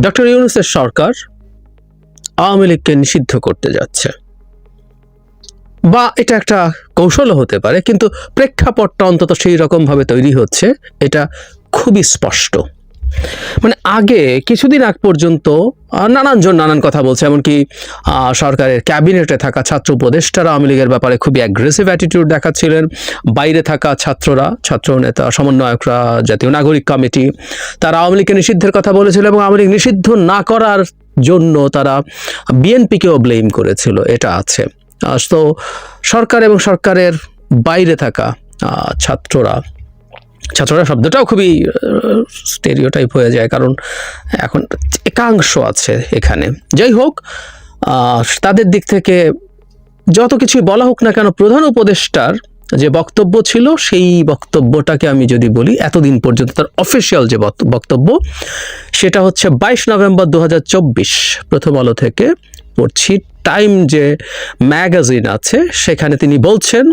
Doctor ইউনুসের সরকার আওয়ামী লীগকে নিষিদ্ধ করতে যাচ্ছে। বা এটা একটা কৌশলও হতে পারে, কিন্তু প্রেক্ষাপটটা অন্তত সেই রকমভাবে তৈরি হচ্ছে, এটা খুবই স্পষ্ট। মানে আগে কিছুদিন আগ পর্যন্ত নানানজন নানান কথা বলছে, এমনকি সরকারের ক্যাবিনেটে থাকা ছাত্র উপদেষ্টারা আওয়ামী লীগের ব্যাপারে খুবই অ্যাগ্রেসিভ অ্যাটিটিউড দেখাচ্ছিলেন। বাইরে থাকা ছাত্ররা, ছাত্র নেতা, সমন্বয়করা, জাতীয় নাগরিক কমিটি, তারা আওয়ামী লীগকে নিষিদ্ধের কথা বলেছিল এবং আওয়ামী লীগ নিষিদ্ধ না করার জন্য তারা বিএনপিকেও ব্লেম করেছিল, এটা আছে। তো সরকার এবং সরকারের বাইরে থাকা ছাত্ররা ছাত্ররা শব্দটাও খুবই স্টেরিওটাইপ হয়ে যায়, কারণ এখন একাংশ আছে এখানে। যাই হোক তাদের দিক থেকে যত কিছুই বলা হোক না কেন, প্রধান উপদেষ্টার যে বক্তব্য ছিল, সেই বক্তব্যটাকে আমি যদি বলি, এতদিন পর্যন্ত তার অফিসিয়াল যে বক্ত- বক্তব্য, সেটা হচ্ছে বাইশ নভেম্বর দু হাজার চব্বিশ প্রথম আলো থেকে পড়ছি। টাইম যে ম্যাগাজিন আছে, সেখানে তিনি বলছেন,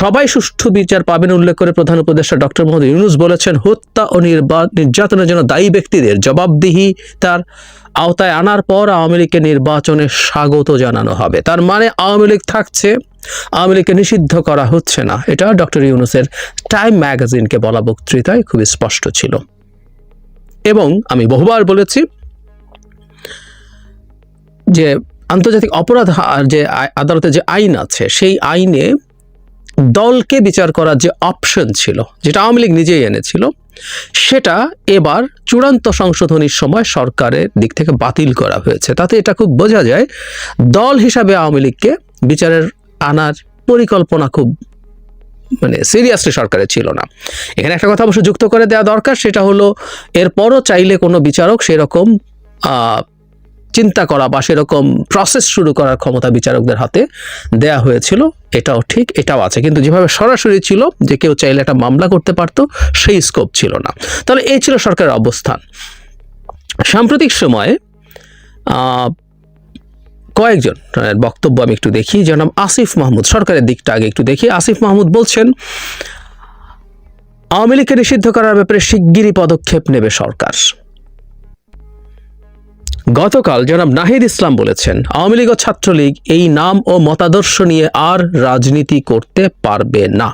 সবাই সুষ্ঠু বিচার পাবেন উল্লেখ করে প্রধান উপদেষ্টা ডক্টর মোহাম্মদ ইউনুস বলেছেন, হত্যা ও নির্যাতনের জন্য দায়ী ব্যক্তিদের জবাবদিহি তার আওতায় আনার পর আওয়ামী লীগকে নির্বাচনে স্বাগত জানানো হবে। তার মানে আওয়ামী লীগ থাকছে, আওয়ামী লীগকে নিষিদ্ধ করা হচ্ছে না। এটা ডক্টর ইউনুসের টাইম ম্যাগাজিনকে বলা বক্তৃতায় খুবই স্পষ্ট ছিল। এবং আমি বহুবার বলেছি যে আন্তর্জাতিক অপরাধ যে আদালতে যে আইন আছে, সেই আইনে দলকে বিচার করার যে অপশন ছিল, যেটা আওয়ামী লীগ নিজেই এনেছিল, সেটা এবার চূড়ান্ত সংশোধনীর সময় সরকারের দিক থেকে বাতিল করা হয়েছে। তাতে এটা খুব বোঝা যায়, দল হিসাবে আওয়ামী লীগকে বিচারের আনার পরিকল্পনা খুব মানে সিরিয়াসলি সরকারের ছিল না। এখানে একটা কথা অবশ্য যুক্ত করে দেওয়া দরকার, সেটা হলো এরপরও চাইলে কোনো বিচারক সেরকম চিন্তা করা বা সেরকম প্রসেস শুরু করার ক্ষমতা বিচারকদের হাতে দেয়া হয়েছিল, এটাও ঠিক, এটাও আছে। কিন্তু যেভাবে সরাসরি ছিল যে কেউ চাইলে একটা মামলা করতে পারতো, সেই স্কোপ ছিল না। তাহলে এই ছিল সরকারের অবস্থান। সাম্প্রতিক সময়ে কয়েকজন বক্তব্য আমি একটু দেখি জনাব আসিফ মাহমুদ। সরকারের দিকটা আগে একটু দেখি। আসিফ মাহমুদ বলছেন, আওয়ামী লীগকে নিষিদ্ধ করার ব্যাপারে শিগগিরই পদক্ষেপ নেবে সরকার। গতকাল জনাব নাহিদ ইসলাম বলেছেন, আওয়ামী লীগ ও ছাত্রলীগ এই নাম ও মতাদর্শ নিয়ে আর রাজনীতি করতে পারবে না।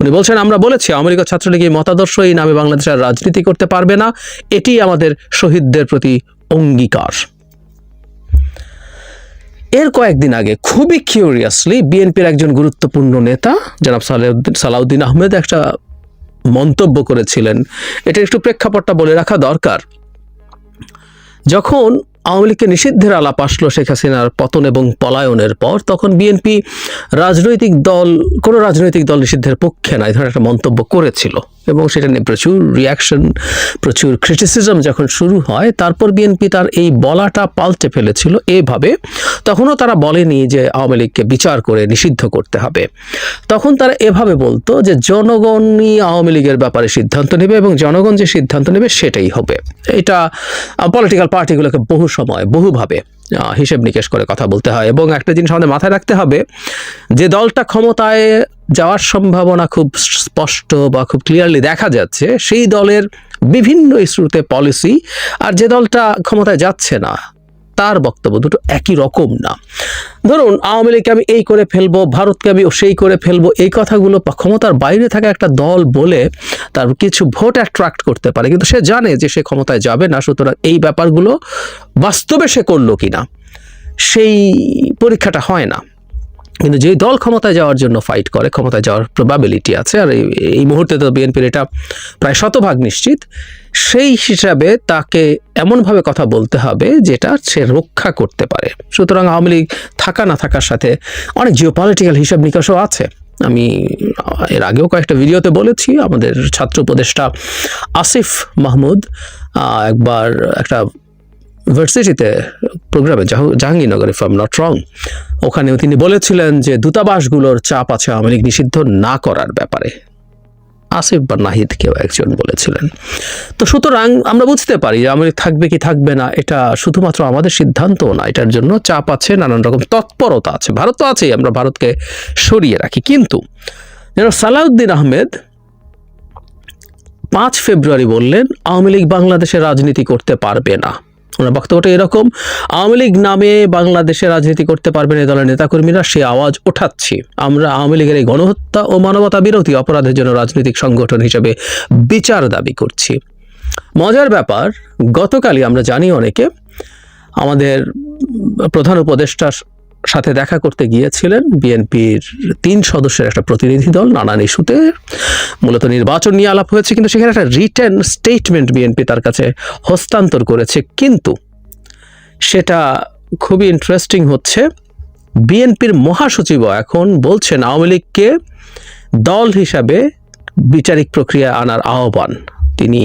উনি বলছেন, আমরা বলেছি, আওয়ামী লীগ ও ছাত্রলীগ এই মতাদর্শ, এই নামে বাংলাদেশ আর রাজনীতি করতে পারবে না, এটি আমাদের শহীদদের প্রতি অঙ্গীকার। এর কয়েকদিন আগে খুবই কিউরিয়াসলি বিএনপির একজন গুরুত্বপূর্ণ নেতা, জনাব সালাউদ্দিন সালাউদ্দিন আহমেদ একটা মন্তব্য করেছিলেন। এটা একটু প্রেক্ষাপটটা বলে রাখা দরকার। যখন আওয়ামী লীগকে নিষিদ্ধের আলাপ আসলো শেখ হাসিনার পতন এবং পলায়নের পর, তখন বিএনপি রাজনৈতিক দল, কোনো রাজনৈতিক দল নিষিদ্ধের পক্ষে না, এই ধরনের একটা মন্তব্য করেছিল। এবং সেটা নিয়ে প্রচুর রিয়াকশন প্রচুর ক্রিটিসিজম যখন শুরু হয়, তারপর বিএনপি তার এই বলাটা পাল্টে ফেলেছিল এভাবে। তখনও তারা বলেনি যে আওয়ামী লীগকে বিচার করে নিষিদ্ধ করতে হবে। তখন তারা এভাবে বলতো যে জনগণই আওয়ামী লীগের ব্যাপারে সিদ্ধান্ত নেবে এবং জনগণ যে সিদ্ধান্ত নেবে সেটাই হবে। এটা পলিটিক্যাল পার্টিগুলোকে বহু সময় বহুভাবে হিসেব নিকেশ করে কথা বলতে হয়। এবং একটা জিনিস আমাদের মাথায় রাখতে হবে, যে দলটা ক্ষমতায় যাওয়ার সম্ভাবনা খুব স্পষ্ট বা খুব ক্লিয়ারলি দেখা যাচ্ছে, সেই দলের বিভিন্ন ইস্যুতে পলিসি আর যে দলটা ক্ষমতায় যাচ্ছে না তার বক্তব্য, দুটো একই রকম না। ধরুন, আওয়ামী লীগকে আমি এই করে ফেলব, ভারতকে আমি সেই করে ফেলব, এই কথাগুলো ক্ষমতার বাইরে থাকা একটা দল বলে তার কিছু ভোট অ্যাট্রাক্ট করতে পারে, কিন্তু সে জানে যে সে ক্ষমতায় যাবে না, সুতরাং এই ব্যাপারগুলো বাস্তবে সে করল কি না সেই পরীক্ষাটা হয় না। কিন্তু যে দল ক্ষমতায় যাওয়ার জন্য ফাইট করে, ক্ষমতায় যাওয়ার প্রবাবিলিটি আছে, আর এই মুহূর্তে তো বিএনপির এটা প্রায় শতভাগ নিশ্চিত, সেই হিসাবে তাকে এমনভাবে কথা বলতে হবে যেটা সে রক্ষা করতে পারে। সুতরাং আওয়ামী লীগ থাকা না থাকার সাথে অনেক জিওপলিটিক্যাল হিসাব নিকাশও আছে। আমি এর আগেও কয়েকটা ভিডিওতে বলেছি, আমাদের ছাত্র উপদেষ্টা আসিফ মাহমুদ একবার একটা ভার্সিটিতে প্রোগ্রামে Jahangirnagar if I'm not wrong ওখানেও তিনি বলেছিলেন যে দূতাবাসগুলোর চাপ আছে আওয়ামী লীগ নিষিদ্ধ না করার ব্যাপারে। আসিফ বা নাহিদ কেউ একজন বলেছিলেন। তো সুতরাং আমরা বুঝতে পারি যে লীগ থাকবে কি থাকবে না, এটা শুধুমাত্র আমাদের সিদ্ধান্ত না, এটার জন্য চাপ আছে, নানান রকম তৎপরতা আছে। ভারত তো আছেই, আমরা ভারতকে সরিয়ে রাখি। কিন্তু যেন সালাউদ্দিন আহমেদ পাঁচ ফেব্রুয়ারি বললেন, আওয়ামী লীগ বাংলাদেশে রাজনীতি করতে পারবে না। ওনার বক্তব্যটা এরকম, আওয়ামী লীগ নামে বাংলাদেশে রাজনীতি করতে পারবেন এই দলের নেতাকর্মীরা, সে আওয়াজ ওঠাচ্ছি। আমরা আওয়ামী লীগের এই গণহত্যা ও মানবতা বিরোধী অপরাধের জন্য রাজনৈতিক সংগঠন হিসেবে বিচার দাবি করছি। মজার ব্যাপার, গতকালই আমরা জানি অনেকে, আমাদের প্রধান উপদেষ্টার সাথে দেখা করতে গিয়েছিলেন বিএনপির তিন সদস্যের একটা প্রতিনিধি দল, নানান ইস্যুতে। মূলত নির্বাচন নিয়ে আলাপ হয়েছে, কিন্তু সেখানে একটা রিটেন স্টেটমেন্ট বিএনপি তার কাছে হস্তান্তর করেছে। কিন্তু সেটা খুবই ইন্টারেস্টিং হচ্ছে, বিএনপির মহাসচিব এখন বলছেন আওয়ামী লীগকে দল হিসাবে বিচারিক প্রক্রিয়া আনার আহ্বান। তিনি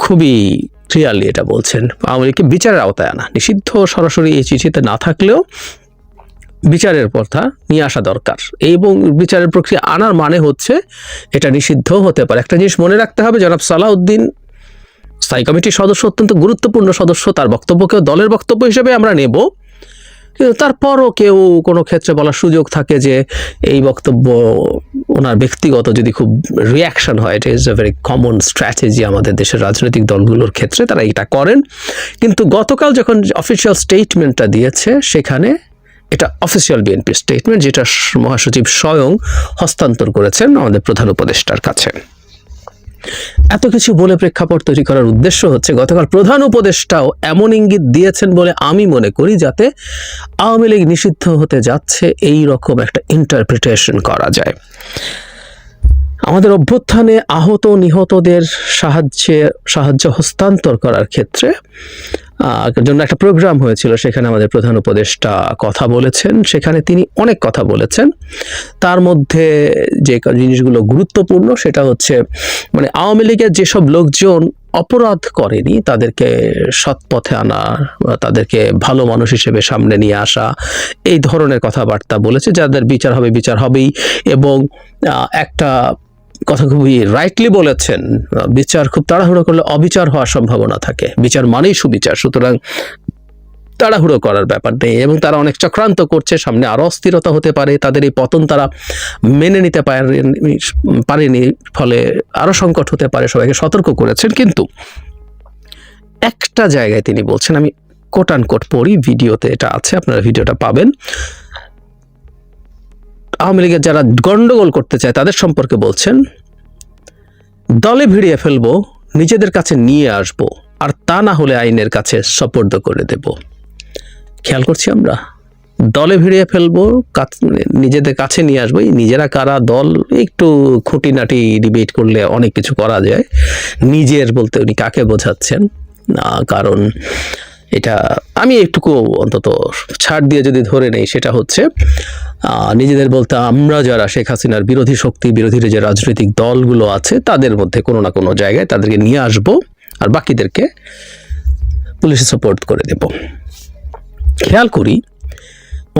খুবই ক্লিয়ারলি এটা বলছেন। আওয়ামী লীগকে বিচারের আওতায় আনা। নিষিদ্ধ সরাসরি এই চিঠিতে না থাকলেও বিচারের কথা নিয়ে আসা দরকার। এবং বিচারের প্রক্রিয়া আনার মানে হচ্ছে এটা নিষিদ্ধ হতে পারে। একটা জিনিস মনে রাখতে হবে, জনাব সালাউদ্দিন, স্থায়ী কমিটির সদস্য, অত্যন্ত গুরুত্বপূর্ণ সদস্য, তার বক্তব্যকেও দলের বক্তব্য হিসেবে আমরা নেব। কিন্তু তারপরও কেউ কোনো ক্ষেত্রে বলার সুযোগ থাকে যে এই বক্তব্য ওনার ব্যক্তিগত যদি খুব রিয়াকশন হয়, এটা is a very common strategy আমাদের দেশের রাজনৈতিক দলগুলোর ক্ষেত্রে, তারা এটা করেন। কিন্তু গতকাল যখন অফিসিয়াল স্টেটমেন্টটা দিয়েছে, সেখানে এটা অফিসিয়াল বিএনপি স্টেটমেন্ট যেটা মহাসচিব স্বয়ং হস্তান্তর করেছেন আমাদের প্রধান উপদেষ্টার কাছে। এত কিছু বলে প্রেক্ষাপট তৈরি করার উদ্দেশ্য হচ্ছে, গতকাল প্রধান উপদেষ্টাও এমন ইঙ্গিত দিয়েছেন বলে আমি মনে করি, যাতে আওয়ামী লীগ নিষিদ্ধ হতে যাচ্ছে এই রকম একটা ইন্টারপ্রিটেশন করা যায়। আমাদের অভ্যুত্থানে আহত নিহতদের সাহায্যে, সাহায্য হস্তান্তর করার ক্ষেত্রে জন্য একটা প্রোগ্রাম হয়েছিল, সেখানে আমাদের প্রধান উপদেষ্টা কথা বলেছেন, সেখানে তিনি অনেক কথা বলেছেন। তার মধ্যে যে জিনিসগুলো গুরুত্বপূর্ণ, সেটা হচ্ছে মানে আওয়ামী লীগের যেসব লোকজন অপরাধ করেনি, তাদেরকে সৎ পথে আনা তাদেরকে ভালো মানুষ হিসেবে সামনে নিয়ে আসা, এই ধরনের কথাবার্তা বলেছে, যাদের বিচার হবে, বিচার হবেই। এবং একটা কথা খুবই রাইটলি বলেছেন। বিচার খুব তাড়াহুড়ো করলে অবিচার হওয়ার সম্ভাবনা থাকে। বিচার মানেই সুবিচার, সুতরাং তাড়াহুড়ো করার ব্যাপার নেই এবং তারা অনেক চক্রান্ত করছে, সামনে আরও অস্থিরতা হতে পারে, তাদের এই পতন তারা মেনে নিতে পারেনি পারেনি, ফলে আরও সংকট হতে পারে, সবাইকে সতর্ক করেছেন। কিন্তু একটা জায়গায় তিনি বলছেন, আমি কোট পড়ি, ভিডিওতে এটা আছে, আপনারা ভিডিওটা পাবেন। আওয়ামী লীগের যারা গন্ডগোল করতে চায়, তাদের সম্পর্কে বলছেন, দলে ভিড়িয়ে ফেলব, নিজেদের কাছে নিয়ে আসব, আর তা না হলে আইনের কাছে সপর্দ করে দেব। খেয়াল করছি আমরা, দলে ভিড়িয়ে ফেলব নিজেদের কাছে নিয়ে আসব নিজেরা কারা দল, একটু খুঁটিনাটি ডিবেট করলে অনেক কিছু করা যায়, নিজের বলতে উনি কাকে বোঝাচ্ছেন? কারণ এটা আমি একটুকু অন্তত ছাড় দিয়ে যদি ধরে নেই, সেটা হচ্ছে নিজেদের বলতে আমরা যারা শেখ হাসিনার বিরোধী শক্তি, বিরোধী যে রাজনৈতিক দলগুলো আছে, তাদের মধ্যে কোনো না কোনো জায়গায় তাদেরকে নিয়ে আসব আর বাকিদেরকে পুলিশে সাপোর্ট করে দেব। খেয়াল করি,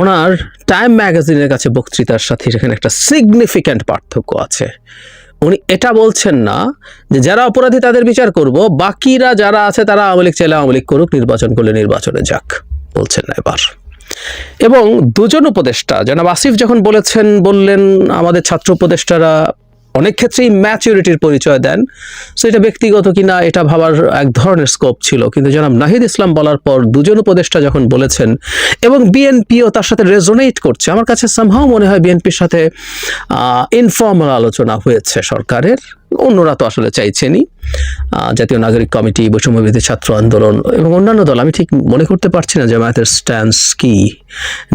ওনার টাইম ম্যাগাজিনের কাছে বক্তৃতার সাথে সেখানে একটা সিগনিফিক্যান্ট পার্থক্য আছে। উনি এটা বলছেন না যে যারা অপরাধী তাদের বিচার করব, বাকিরা যারা আছে তারা আওয়ামী লীগ চাইলে আওয়ামী লীগ করুক, নির্বাচন করলে নির্বাচনে যাক, বলছেন না এবার। এবং দুজন উপদেষ্টা, জনাব আসিফ যখন বলেছেন, বললেন, আমাদের ছাত্র উপদেষ্টারা অনেক ক্ষেত্রেই ম্যাচিউরিটির পরিচয় দেন। সো এটা ব্যক্তিগত কিনা এটা ভাবার এক ধরনের স্কোপ ছিল। কিন্তু জনাব নাহিদ ইসলাম বলার পর দুজন উপদেষ্টা যখন বলেছেন, এবং বিএনপিও তার সাথে রেজোনেট করছে, আমার কাছে সামহাও মনে হয় বিএনপির সাথে ইনফর্মাল আলোচনা হয়েছে সরকারের। অন্যরা তো আসলে চাইছেনই। জাতীয় নাগরিক কমিটি বৈষম্যবিধি ছাত্র আন্দোলন এবং অন্যান্য দল। আমি ঠিক মনে করতে পারছি না জামায়াতের স্ট্যান্স কি।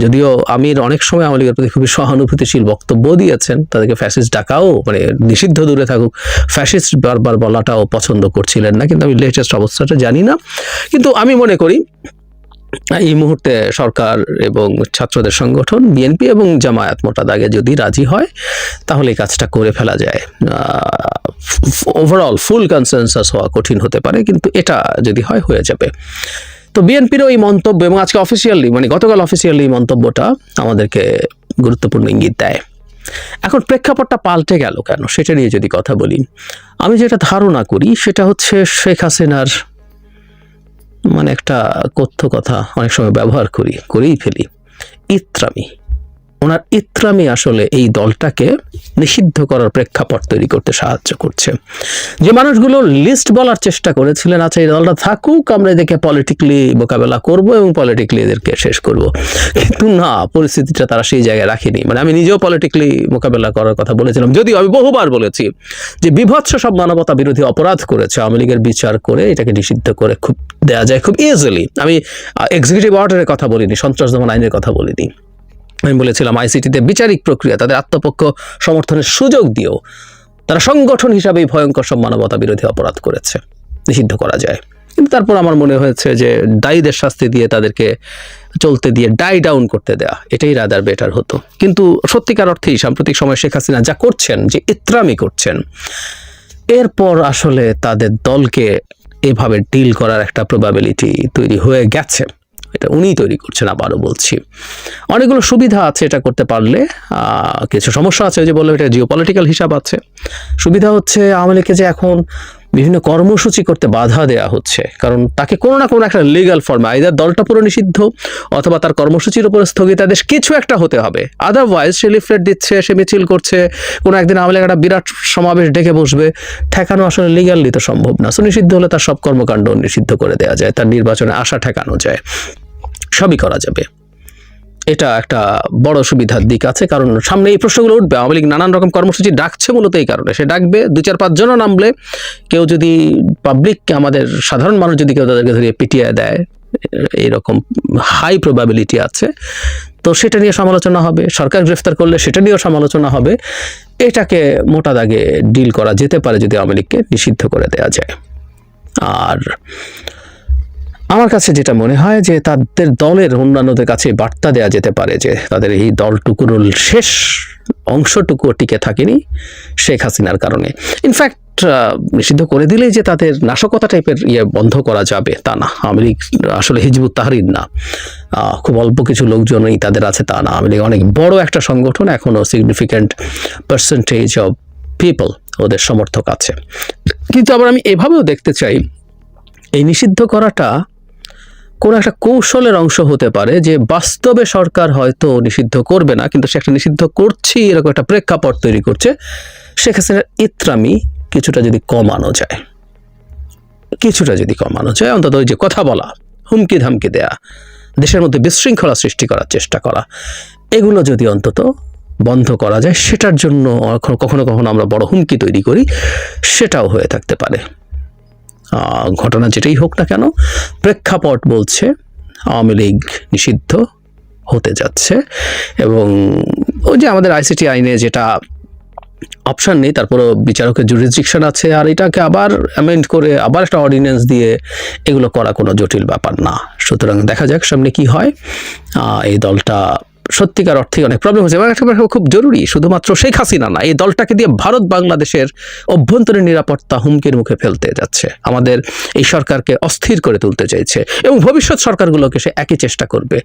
যদিও আমির অনেক সময় আওয়ামী লীগের প্রতি খুবই সহানুভূতিশীল বক্তব্য দিয়েছেন। তাদেরকে ফ্যাসিস্ট ডাকাও মানে নিষিদ্ধ দূরে থাকুক ফ্যাসিস্ট বারবার বলাটাও পছন্দ করছিলেন না। কিন্তু আমি লেটেস্ট অবস্থাটা জানি না। কিন্তু আমি মনে করি এই মুহূর্তে সরকার এবং ছাত্রদের সংগঠন, বিএনপি এবং জামায়াত মোটা দাগে যদি রাজি হয়, তাহলে এই কাজটা করে ফেলা যায়। ওভারঅল ফুল কনসেনসাস হওয়া কঠিন হতে পারে, কিন্তু এটা যদি হয়, হয়ে যাবে। তো বিএনপিরও এই মন্তব্য এবং আজকে অফিসিয়ালি মানে গতকাল অফিসিয়ালি এই মন্তব্যটা আমাদেরকে গুরুত্বপূর্ণ ইঙ্গিত দেয়। এখন প্রেক্ষাপটটা পাল্টে গেল কেন? সেটা নিয়ে যদি কথা বলি, আমি যেটা ধারণা করি, সেটা হচ্ছে শেখ হাসিনার মানে একটা কথ্য কথা অনেক সময় ব্যবহার করি করেই ফেলি। ইত্রামি। ওনার ইত্রামি আসলে এই দলটাকে নিষিদ্ধ করার প্রেক্ষাপট তৈরি করতে সাহায্য করছে। যে মানুষগুলো লিস্ট বলার চেষ্টা করেছিলেন আচ্ছা এই দলটা থাকুক, আমরা এদেরকে পলিটিক্যালি মোকাবেলা করব এবং পলিটিক্যালি এদেরকে শেষ করব। কিন্তু না, পরিস্থিতিটা তারা সেই জায়গায় রাখেনি। মানে আমি নিজেও পলিটিক্যালি মোকাবেলা করার কথা বলেছিলাম, যদিও আমি বহুবার বলেছি যে বিভৎস সব মানবতা বিরোধী অপরাধ করেছে, আওয়ামী লীগের বিচার করে এটাকে নিষিদ্ধ করে খুব দেয়া যায় খুব ইজিলি আমি এক্সিকিউটিভ অর্ডারের কথা বলিনি, সন্ত্রাস দমন আইনের কথা বলিনি। আমি বলেছিলাম আইসিটিতে বিচারিক প্রক্রিয়া, তাদের আত্মপক্ষ সমর্থনের সুযোগ দিয়েও তারা সংগঠন হিসাবে এই ভয়ঙ্কর সব মানবতা বিরোধী অপরাধ করেছে। নিষিদ্ধ করা যায়। কিন্তু তারপর আমার মনে হয়েছে যে, দায়ীদের শাস্তি দিয়ে তাদেরকে চলতে দিয়ে ডাই ডাউন করতে দেয়া, এটাই রাদার বেটার হতো। কিন্তু সত্যিকার অর্থেই সাম্প্রতিক সময় শেখ হাসিনা যা করছেন, যে ইত্রামি করছেন, এরপর আসলে তাদের দলকে এভাবে ডিল করার একটা প্রবাবিলিটি তৈরি হয়ে গেছে। এটা উনিই তৈরি করছেন আবারও বলছি। অনেকগুলো সুবিধা আছে এটা করতে পারলে। কিছু সমস্যা আছে যে বললাম, এটা জিও পলিটিক্যাল হিসাব আছে। সুবিধা হচ্ছে আওয়ামী লীগকে যে এখন বিভিন্ন কর্মসূচি করতে বাধা দেয়া হচ্ছে। কারণ তাকে কোনো না কোনো একটা লিগাল ফর্মে আইদার দলটা পুরো নিষিদ্ধ অথবা তার কর্মসূচির উপরে স্থগিতাদেশ কিছু একটা হতে হবে। আদারওয়াইজ সে লিফলেট দিচ্ছে, সে মিছিল করছে, কোনো একদিন আওয়ামী লীগ একটা বিরাট সমাবেশ ডেকে বসবে। ঠেকানো আসলে লিগালি তো সম্ভব না। সো নিষিদ্ধ হলে তার সব কর্মকাণ্ড নিষিদ্ধ করে দেওয়া যায়, তার নির্বাচনে আশা ঠেকানো যায়। সবই করা যাবে। এটা একটা বড় সুবিধার দিক আছে, কারণ সামনে এই প্রশ্নগুলো উঠবে। আওয়ামী লীগ নানান রকম কর্মসূচি ডাকছে, মূলত এই কারণে। সে ডাকবে দু চার পাঁচজনও নামলে কেউ যদি পাবলিক আমাদের সাধারণ মানুষ যদি কেউ তাদেরকে ধরিয়ে পিটিয়ে দেয়, এরকম হাই প্রবাবিলিটি আছে। তো সেটা নিয়ে সমালোচনা হবে, সরকার গ্রেফতার করলে সেটা নিয়েও সমালোচনা হবে। এটাকে মোটা দাগে ডিল করা যেতে পারে যদি আওয়ামী লীগকে নিষিদ্ধ করে দেওয়া যায়। আর আমার কাছে যেটা মনে হয় যে তাদের দলের অন্যান্যদের কাছে বার্তা দেওয়া যেতে পারে যে তাদের এই দলটুকুর শেষ অংশটুকু টিকে থাকেনি শেখ হাসিনার কারণে। ইনফ্যাক্ট নিষিদ্ধ করে দিলেই যে তাদের নাশকতা টাইপের ইয়ে বন্ধ করা যাবে তা না। লীগ আসলে হিজবুত তাহরির না। খুব অল্প কিছু লোকজনই তাদের আছে তা না। আওয়ামী অনেক বড় একটা সংগঠন এখনও সিগনিফিক্যান্ট পার্সেন্টেজ অফ পিপল ওদের সমর্থক আছে। কিন্তু আবার আমি এভাবেও দেখতে চাই, এই নিষিদ্ধ করাটা কোনো একটা কৌশলের অংশ হতে পারে যে বাস্তবে সরকার হয়তো নিষিদ্ধ করবে না, কিন্তু সে একটা নিষিদ্ধ করছি এরকম একটা প্রেক্ষাপট তৈরি করছে। হাসিনার ইত্রামি কিছুটা যদি কমানো যায়, কিছুটা যদি কমানো যায়, অন্তত ওই যে কথা বলা, হুমকি ধামকি দেয়া, দেশের মধ্যে বিশৃঙ্খলা সৃষ্টি করার চেষ্টা করা, এগুলো যদি অন্তত বন্ধ করা যায়, সেটার জন্য কখনো কখনো আমরা বড় হুমকি তৈরি করি, সেটাও হয়ে থাকতে পারে। ঘটনা যেটাই হোক না কেন, প্রেক্ষাপট বলছে আওয়ামী লীগ নিষিদ্ধ হতে যাচ্ছে এবং ওই যে আমাদের আইসিটি আইনে যেটা অপশান নেই, তারপরও বিচারকের জুরিসডিকশন আছে, আর এটাকে আবার অ্যামেন্ড করে আবার একটা অর্ডিন্যান্স দিয়ে এগুলো করা কোনো জটিল ব্যাপার না। সুতরাং দেখা যাক সামনে কি হয়। এই দলটা সত্যিকার অর্থে অনেক প্রবলেম হচ্ছে এবং একটা খুব জরুরি। শুধুমাত্র শেখ হাসিনা না, এই দলটাকে দিয়ে ভারত বাংলাদেশের অভ্যন্তরীণ নিরাপত্তা হুমকির মুখে ফেলতে যাচ্ছে। আমাদের এই সরকারকে অস্থির করে তুলতে চাইছে এবং ভবিষ্যৎ সরকারগুলোকে সে একই চেষ্টা করবে।